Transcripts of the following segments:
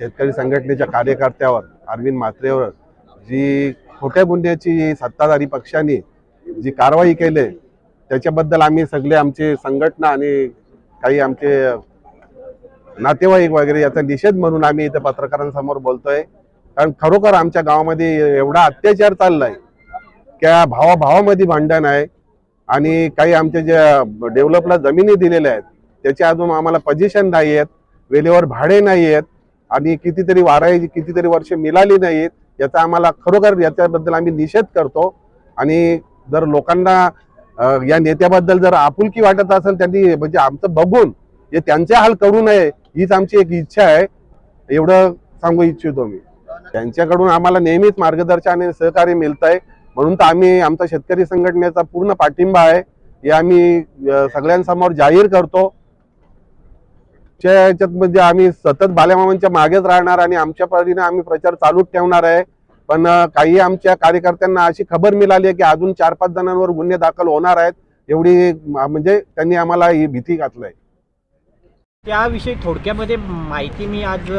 शेतकरी संघटनेच्या कार्यकर्त्यावर अरविंद म्हात्रेवर जी खोट्या गुन्ह्याची सत्ताधारी पक्षाने जी कारवाई केली त्याच्याबद्दल आम्ही सगळे आमचे संघटना आणि काही आमचे नातेवाईक वगैरे याचा निषेध म्हणून आम्ही इथे पत्रकारांसमोर बोलतोय. कारण खरोखर आमच्या गावामध्ये एवढा अत्याचार चाललाय. त्या भावाभावामध्ये भांडण आहे आणि काही आमच्या ज्या डेव्हलपला जमिनी दिलेल्या आहेत त्याच्या अजून आम्हाला पजेशन नाही आहेत वेळेवर भाडे नाही आहेत आणि कितीतरी वारा कितीतरी वर्ष मिळाली नाहीत याचा आम्हाला खरोखर याच्याबद्दल आम्ही निषेध करतो. आणि जर लोकांना या नेत्याबद्दल जर आपुलकी वाटत असेल त्यांनी म्हणजे आमचं बघून जे त्यांचे हाल करू नये हीच आमची एक इच्छा आहे. एवढं सांगू इच्छितो मी. त्यांच्याकडून आम्हाला नेहमीच मार्गदर्शन आणि सहकार्य मिळत आहे म्हणून तर आम्ही आमचा शेतकरी संघटनेचा पूर्ण पाठिंबा आहे. हे आम्ही सगळ्यांसमोर जाहीर करतो. च्या याच्यात म्हणजे आम्ही सतत बाल्यामामांच्या मागेच राहणार आणि आमच्या परीने आम्ही प्रचार चालूच ठेवणार आहे. पण काही आमच्या कार्यकर्त्यांना अशी खबर मिळाली आहे की अजून चार पाच जणांवर गुन्हे दाखल होणार आहेत. एवढी म्हणजे त्यांनी आम्हाला ही भीती घातलंय. त्याविषयी थोडक्यामध्ये माहिती मी आज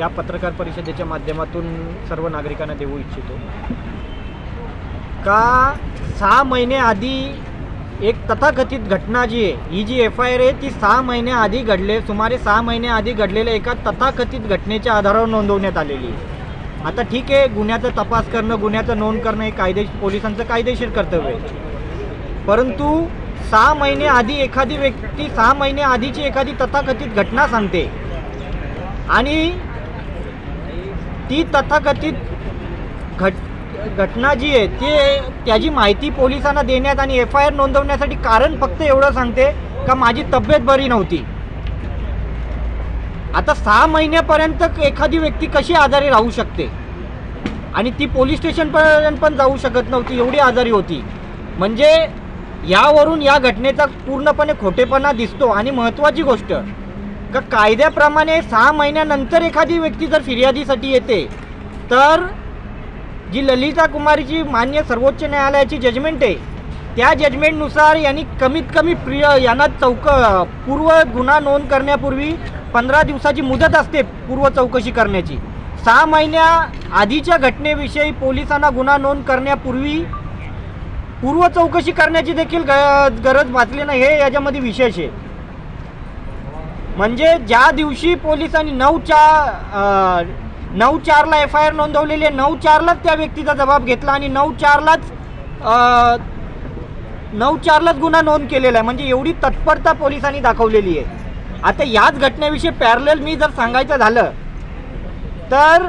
या पत्रकार परिषदेच्या माध्यमातून सर्व नागरिकांना देऊ इच्छितो. का सहा महिने आधी एक तथाकथित घटना जी आहे ही जी एफ आय आर आहे ती सहा महिन्याआधी घडले सुमारे सहा महिन्याआधी घडलेल्या एका तथाकथित घटनेच्या आधारावर नोंदवण्यात आलेली आहे. आता ठीक आहे गुन्ह्याचा तपास करणं गुन्ह्याचं नोंद करणं हे कायदेश पोलिसांचं कायदेशीर कर्तव्य आहे. परंतु सहा महिने आधी एखादी व्यक्ती सहा महिने आधीची एखादी तथाकथित घटना सांगते. आणि ती तथाकथित घट घटना जी आहे ते त्याची माहिती पोलिसांना देण्यात आणि एफ आय आर नोंदवण्यासाठी कारण फक्त एवढं सांगते का माझी तब्येत बरी नव्हती. आता सहा महिन्यापर्यंत एखादी व्यक्ती कशी आजारी राहू शकते? आणि ती पोलीस स्टेशनपर्यंत पण जाऊ शकत नव्हती एवढी आजारी होती. म्हणजे यावरून या घटनेचा पूर्णपणे खोटेपणा दिसतो. आणि महत्त्वाची गोष्ट का कायद्याप्रमाणे सहा महिन्यानंतर एखादी व्यक्ती जर फिर्यादीसाठी येते तर जी ललिता कुमारीची मान्य सर्वोच्च न्यायालयाची जजमेंट आहे त्या जजमेंटनुसार यांनी कमीत कमी प्रिय यांना चौक पूर्व गुन्हा नोंद करण्यापूर्वी पंधरा दिवसाची मुदत असते पूर्व चौकशी करण्याची. सहा महिन्या आधीच्या घटनेविषयी पोलिसांना गुन्हा नोंद करण्यापूर्वी पूर्व चौकशी करण्याची देखील ग गरज भासली नाही हे याच्यामध्ये विशेष आहे. म्हणजे ज्या दिवशी पोलिसांनी नऊच्या नऊ चारला एफ आय आर नोंदवलेली आहे. नऊ चारलाच त्या व्यक्तीचा जबाब घेतला आणि नऊ चारलाच नऊ चारलाच गुन्हा नोंद केलेला आहे. म्हणजे एवढी तत्परता पोलिसांनी दाखवलेली आहे. आता याच घटनेविषयी पॅरलेल मी जर सांगायचं झालं तर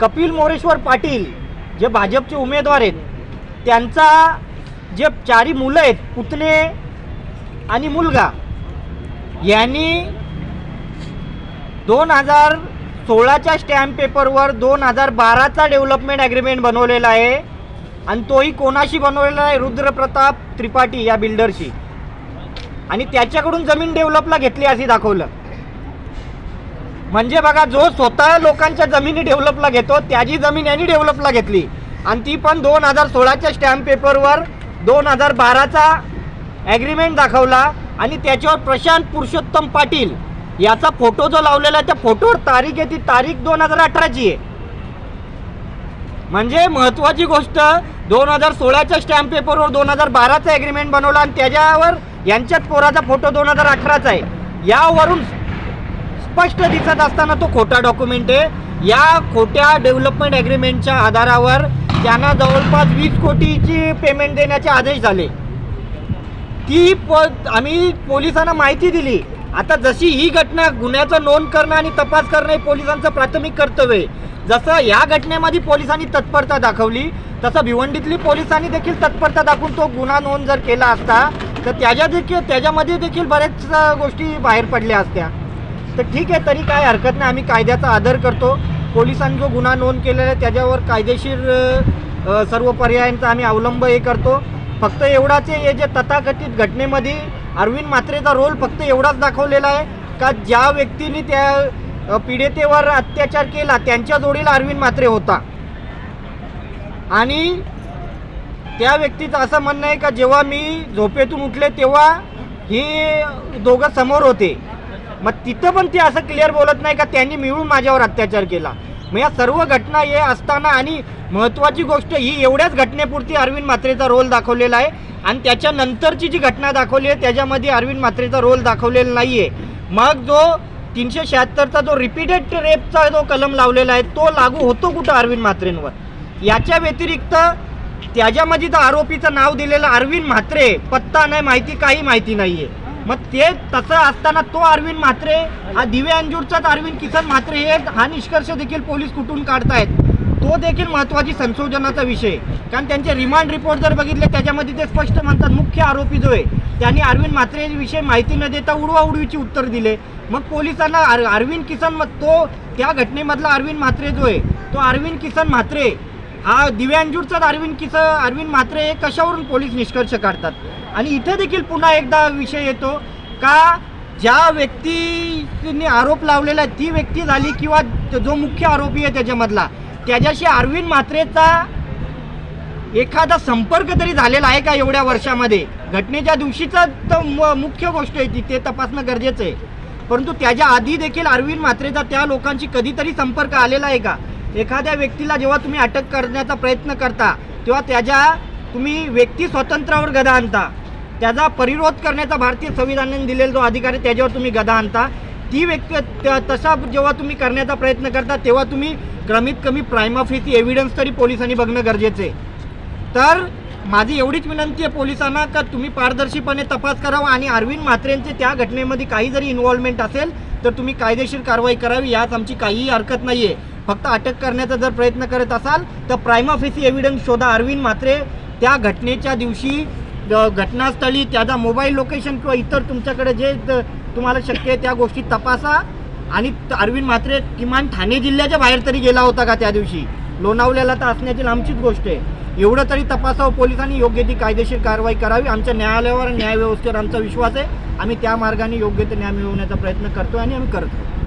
कपिल मोरेश्वर पाटील जे भाजपचे उमेदवार आहेत त्यांचा जे चारी मुलं आहेत पुतणे आणि मुलगा यांनी दोन हजार सोळाच्या स्टॅम्प पेपरवर दोन हजार बाराचा डेव्हलपमेंट ॲग्रीमेंट बनवलेला आहे. आणि तोही कोणाशी बनवलेला आहे रुद्रप्रताप त्रिपाठी या बिल्डरशी आणि त्याच्याकडून जमीन डेव्हलपला घेतली अशी दाखवलं. म्हणजे बघा जो स्वतः लोकांच्या जमिनी डेव्हलपला घेतो त्याची जमीन यांनी डेव्हलपला घेतली. आणि ती पण दोन हजार सोळाच्या स्टॅम्प पेपरवर दोन हजार बाराचा ॲग्रीमेंट दाखवला. आणि त्याच्यावर प्रशांत पुरुषोत्तम पाटील याचा फोटो जो लावलेला आहे त्या फोटोवर तारीख आहे ती तारीख दोन हजार अठराची आहे. म्हणजे महत्त्वाची गोष्ट दोन हजार सोळाच्या स्टॅम्प पेपरवर दोन हजार बाराचा ॲग्रीमेंट बनवला आणि त्याच्यावर यांच्यात पोराचा फोटो दोन हजार अठराचा आहे. यावरून स्पष्ट दिसत असताना तो खोटा डॉक्युमेंट आहे. या खोट्या डेव्हलपमेंट ॲग्रीमेंटच्या आधारावर त्यांना जवळपास वीस कोटीची पेमेंट देण्याचे आदेश झाले. ती प आम्ही पोलिसांना माहिती दिली. आता जशी ही घटना गुन्ह्याचं नोंद करणं आणि तपास करणं हे पोलिसांचं प्राथमिक कर्तव्य आहे. जसं या घटनेमध्ये पोलिसांनी तत्परता दाखवली तसं भिवंडीतली पोलिसांनी देखील तत्परता दाखवून तो गुन्हा नोंद जर केला असता तर त्याच्या देखील त्याच्यामध्ये देखील बऱ्याच गोष्टी बाहेर पडल्या असत्या. तर ठीक आहे तरी काय हरकत नाही. आम्ही कायद्याचा आदर करतो. पोलिसांनी जो गुन्हा नोंद केलेला आहे त्याच्यावर कायदेशीर सर्व पर्यायांचा आम्ही अवलंब हे करतो. फक्त एवढाच हे जे तथाकथित घटनेमध्ये अरविंद मात्रेचा रोल फक्त एवढाच दाखवलेला आहे का ज्या व्यक्तीने त्या पीडितेवर अत्याचार केला त्यांच्या जोडीला अरविंद मात्रे होता. आणि त्या व्यक्तीचं असं म्हणणं आहे का जेव्हा मी झोपेतून उठले तेव्हा ही दोघं समोर होते. मग तिथं पण ते असं क्लिअर बोलत नाही का त्यांनी मिळून माझ्यावर अत्याचार केला. मग या सर्व घटना हे असताना आणि महत्त्वाची गोष्ट ही एवढ्याच घटनेपुरती अरविंद म्हात्रेचा रोल दाखवलेला आहे. आणि त्याच्यानंतरची जी घटना दाखवली आहे त्याच्यामध्ये अरविंद म्हात्रेचा रोल दाखवलेला नाही आहे मग जो तीनशे शहात्तरचा जो रिपीटेड रेपचा जो कलम लावलेला आहे तो लागू होतो कुठं अरविंद म्हात्रेंवर? याच्या व्यतिरिक्त त्याच्यामध्ये तर आरोपीचं नाव दिलेलं अरविंद म्हात्रे पत्ता नाही माहिती काही माहिती नाही आहे मग ते तसं असताना तो अरविंद म्हात्रे हा दिवे अंजूरचाच अरविंद किसन म्हात्रे हे हा निष्कर्ष देखील पोलीस कुठून काढतायत? तो देखील महत्त्वाची संशोधनाचा विषय. कारण त्यांचे रिमांड रिपोर्ट जर बघितले त्याच्यामध्ये ते स्पष्ट म्हणतात मुख्य आरोपी जो आहे त्यांनी अरविंद म्हात्रे विषयी माहिती न देता उडवाउडवीची उत्तर दिले. मग पोलिसांना अर अरविंद किसन मग तो त्या घटनेमधला अरविंद म्हात्रे जो आहे तो अरविंद किसन म्हात्रे हा दिव्यांजूरचाच अरविंद किस अरविंद म्हात्रे हे कशावरून पोलीस निष्कर्ष काढतात? आणि इथं देखील पुन्हा एकदा विषय येतो का ज्या व्यक्तीने आरोप लावलेला आहे ती व्यक्ती झाली किंवा जो मुख्य आरोपी आहे त्याच्यामधला त्याच्याशी अरविंद म्हात्रेचा एखादा संपर्क तरी झालेला आहे का एवढ्या वर्षामध्ये? घटनेच्या दिवशीचा तर म- मुख्य गोष्ट आहे ती ते तपासणं गरजेचं आहे. परंतु त्याच्या आधी देखील अरविंद म्हात्रेचा त्या लोकांशी कधीतरी संपर्क आलेला आहे का? एखाद्या व्यक्तीला जेव्हा तुम्ही अटक करण्याचा प्रयत्न करता तेव्हा त्याच्या तुम्ही व्यक्ती स्वातंत्र्यावर गदा आणता. त्याचा परिरोध करण्याचा भारतीय संविधानाने दिलेला जो अधिकार आहे त्याच्यावर तुम्ही गदा आणता. ती व्यक्ती तसा जेव्हा तुम्ही करण्याचा प्रयत्न करता तेव्हा तुम्ही कमीत कमी प्राईम ऑफिसची एव्हिडन्स तरी पोलिसांनी बघणं गरजेचं आहे. तर माझी एवढीच विनंती आहे पोलिसांना का तुम्ही पारदर्शीपणे तपास करावा आणि अरविंद म्हात्रेंचे त्या घटनेमध्ये काही जरी इन्व्हॉल्वमेंट असेल तर तुम्ही कायदेशीर कारवाई करावी यात आमची काहीही हरकत नाही आहे फक्त अटक करण्याचा जर प्रयत्न करत असाल तर प्राईम ऑफिसी एव्हिडन्स शोधा. अरविंद म्हात्रे त्या घटनेच्या दिवशी घटनास्थळी त्याचा मोबाईल लोकेशन किंवा इतर तुमच्याकडे जे तुम्हाला शक्य आहे त्या गोष्टी तपासा. आणि अरविंद म्हात्रे किमान ठाणे जिल्ह्याच्या बाहेर तरी गेला होता का त्या दिवशी? लोणावल्याला तर असण्याची लांबचीच गोष्ट आहे. एवढं तरी तपासावं पोलिसांनी योग्य ती कायदेशीर कारवाई करावी. आमच्या न्यायालयावर न्यायव्यवस्थेवर आमचा विश्वास आहे. आम्ही त्या मार्गाने योग्य ते न्याय मिळवण्याचा प्रयत्न करतो आणि आम्ही करतो